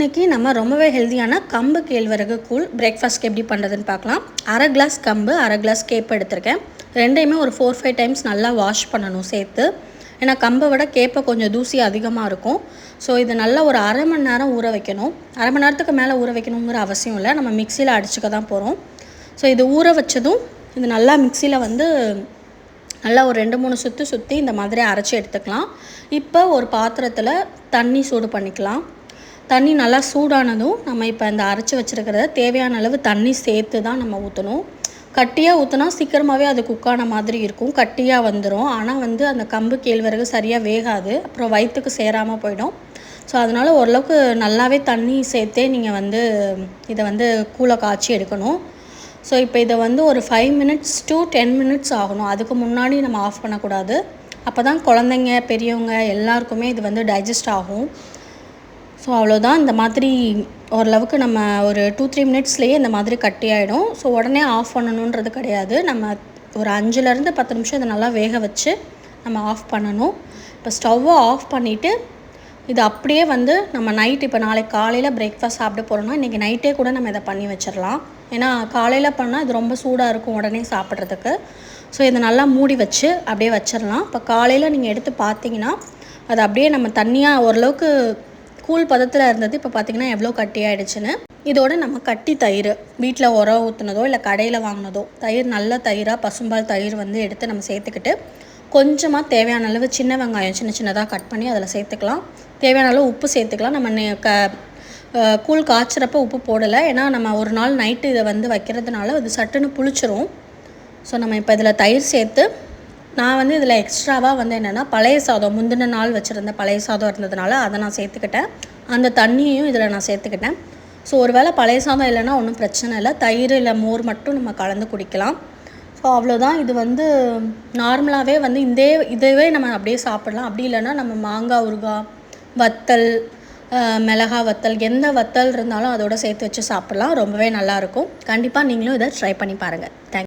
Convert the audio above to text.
இன்றைக்கி நம்ம ரொம்பவே ஹெல்த்தியான கம்பு கேழ்வரகு கூழ் பிரேக்ஃபாஸ்ட்க்கு எப்படி பண்ணுறதுன்னு பார்க்கலாம். அரை கிளாஸ் கம்பு அரை கிளாஸ் கேப் எடுத்திருக்கேன். ரெண்டையுமே ஒரு ஃபோர் ஃபைவ் டைம்ஸ் நல்லா வாஷ் பண்ணணும் சேர்த்து. ஏன்னா கம்பை விட கேப்பை கொஞ்சம் தூசி அதிகமாக இருக்கும். ஸோ இது நல்லா ஒரு அரை மணி நேரம் ஊற வைக்கணும். அரை மணி நேரத்துக்கு மேலே ஊற வைக்கணுங்கிற அவசியம் இல்லை. நம்ம மிக்சியில் அடிச்சுக்க தான் போகிறோம் ஸோ இது ஊற வச்சதும் இது நல்லா மிக்சியில் வந்து நல்லா ஒரு ரெண்டு மூணு சுற்றி சுற்றி இந்த மாதிரி அரைச்சி எடுத்துக்கலாம். இப்போ ஒரு பாத்திரத்தில் தண்ணி சூடு பண்ணிக்கலாம். தண்ணி நல்லா சூடானதும் நம்ம இப்போ இந்த அரைச்சி வச்சுருக்கிறத தேவையான அளவு தண்ணி சேர்த்து தான் நம்ம ஊற்றணும் கட்டியாக ஊற்றினா சீக்கிரமாகவே அது குக்கான மாதிரி இருக்கும். கட்டியாக வந்துடும் ஆனால் வந்து அந்த கம்பு கேழ்வரகு சரியாக வேகாது. அப்புறம் வயிற்றுக்கு சேராமல் போயிடும். ஸோ அதனால் ஓரளவுக்கு நல்லாவே தண்ணி சேர்த்தே நீங்கள் வந்து இதை வந்து கூலை காய்ச்சி எடுக்கணும். ஸோ இப்போ இதை வந்து ஒரு five minutes to ten minutes ஆகணும். அதுக்கு முன்னாடி நம்ம ஆஃப் பண்ணக்கூடாது. அப்போ தான் குழந்தைங்க பெரியவங்க எல்லாருக்குமே இது வந்து டைஜஸ்ட் ஆகும். ஸோ அவ்வளோதான் இந்த மாதிரி ஓரளவுக்கு நம்ம ஒரு டூ த்ரீ மினிட்ஸ்லேயே இந்த மாதிரி கட்டி ஆகிடும் ஸோ உடனே ஆஃப் பண்ணணுன்றது கிடையாது. நம்ம ஒரு அஞ்சுலேருந்து பத்து நிமிஷம் இதை நல்லா வேக வச்சு நம்ம ஆஃப் பண்ணணும். இப்போ ஸ்டவ்வை ஆஃப் பண்ணிவிட்டு இது அப்படியே வந்து நம்ம நைட் இப்போ நாளைக்கு காலையில் பிரேக்ஃபாஸ்ட் சாப்பிட போகிறோம்னா இன்றைக்கி நைட்டே கூட நம்ம இதை பண்ணி வச்சிடலாம். ஏன்னா காலையில் பண்ணால் இது ரொம்ப சூடாக இருக்கும் உடனே சாப்பிட்றதுக்கு. ஸோ இதை நல்லா மூடி வச்சு அப்படியே வச்சிடலாம். இப்போ காலையில் நீங்கள் எடுத்து பார்த்தீங்கன்னா அது அப்படியே நம்ம தண்ணியாக ஓரளவுக்கு கூழ் பதத்தில் இருந்தது. இப்போ பார்த்திங்கன்னா எவ்வளோ கட்டி ஆகிடுச்சுன்னு இதோட நம்ம கட்டி தயிர். வீட்டில் உரம் ஊற்றுனதோ இல்லை கடையில் வாங்கினதோ தயிர் நல்ல தயிராக பசும்பால் தயிர் வந்து எடுத்து நம்ம சேர்த்துக்கிட்டு கொஞ்சமாக தேவையான அளவு சின்ன வெங்காயம் சின்ன சின்னதாக கட் பண்ணி அதில் சேர்த்துக்கலாம். தேவையான அளவு உப்பு சேர்த்துக்கலாம். நம்ம க கூழ் காய்ச்சறப்ப உப்பு போடலை. ஏன்னா நம்ம ஒரு நாள் நைட்டு இதை வந்து வைக்கிறதுனால அது சட்டுன்னு புளிச்சிரும். ஸோ நம்ம இப்போ இதில் தயிர் சேர்த்து நான் வந்து இதில் எக்ஸ்ட்ராவாக வந்து என்னென்னா பழைய சாதம் முந்தின நாள் வச்சுருந்த பழைய சாதம் இருந்ததுனால அதை நான் சேர்த்துக்கிட்டேன். அந்த தண்ணியையும் இதில் நான் சேர்த்துக்கிட்டேன். ஸோ ஒருவேளை பழைய சாதம் இல்லைன்னா ஒன்றும் பிரச்சனை இல்லை. தயிர் இல்லை மோர் மட்டும் நம்ம கலந்து குடிக்கலாம். ஸோ அவ்வளோதான் இது வந்து நார்மலாகவே வந்து இதே இதுவே நம்ம அப்படியே சாப்பிடலாம். அப்படி இல்லைன்னா நம்ம மாங்காய் ஊறுகாய் வத்தல் மிளகா வத்தல் எந்த வத்தல் இருந்தாலும் அதோட சேர்த்து வச்சு சாப்பிட்லாம். ரொம்பவே நல்லாயிருக்கும் கண்டிப்பாக நீங்களும் இதை ட்ரை பண்ணி பாருங்கள் தேங்க்